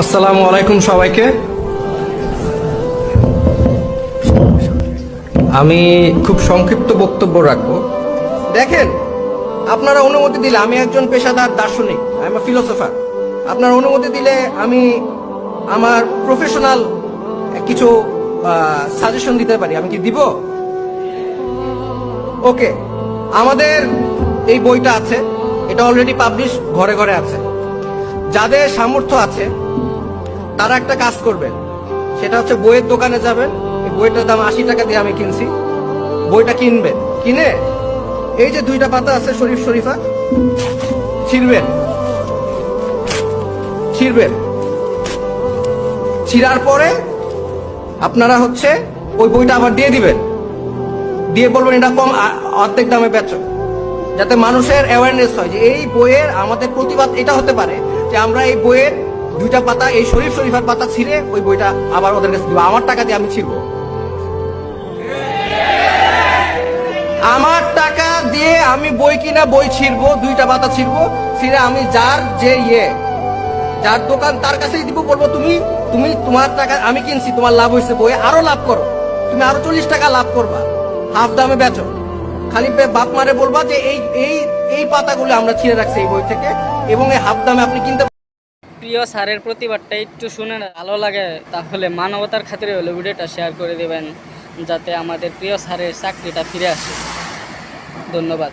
আসসালামু আলাইকুম সবাইকে। আমি খুব সংক্ষিপ্ত বক্তব্য রাখব। দেখেন, আপনারা অনুমতি দিলে আমি একজন পেশাদার দার্শনিক আই এম ফিলোসফার আপনার অনুমতি দিলে আমি আমার প্রফেশনাল কিছু সাজেশন দিতে পারি। আমি কি দিব? ওকে আমাদের এই বইটা আছে। এটা অলরেডি পাবলিশ ঘরে ঘরে আছে। যাদের সামর্থ্য আছে, তারা একটা কাজ করবেন সেটা হচ্ছে বইয়ের দোকানে যাবেন, এই বইটার দাম আশি টাকা দিয়ে আমি কিনছি। বইটা কিনবেন কিনে এই যে দুইটা পাতা আছে, শরীফ শরীফা, ছিঁড়বেন। ছিঁড়বেন। ছিঁড়ার পরে আপনারা হচ্ছে ওই বইটা আবার দিয়ে দিবেন। দিয়ে বলবেন, এটা কম অর্ধেক দামে বেচো। যাতে মানুষের অ্যাওয়ারনেস হয় যে এই বইয়ের আমাদের প্রতিবাদ এটা হতে পারে। যে আমরা এই বইয়ের দুইটা পাতা, এই শরীফ শরীফার পাতা ছিঁড়ে ওই বইটা আবার ওদের কাছে দিব। আমার টাকা দিয়ে আমি ছিড়ব। আমার টাকা দিয়ে আমি বই কিনা বই ছিড়বো, দুইটা পাতা ছিড়বো, ছিঁড়ে আমি যার যে ইয়ে যার দোকান তার কাছেই দিব, বলব, তুমি তুমি তোমার টাকা আমি কিনছি, তোমার লাভ হয়েছে বই আরও লাভ করো। তুমি আরও চল্লিশ টাকা লাভ করবা। হাফ দামে বেচো। খালি বাপ মারে বলবা যে এই এই এই পাতাগুলো আমরা ছিঁড়ে রাখছি এই বই থেকে, এবং এই হাফ দামে আপনি কিনতে প্রিয় স্যারের প্রতিবাদটা একটু শুনে ভালো লাগে, তাহলে মানবতার খাতিরে হলে ভিডিওটা শেয়ার করে দেবেন, যাতে আমাদের প্রিয় স্যারের চাকরিটা ফিরে আসে। ধন্যবাদ।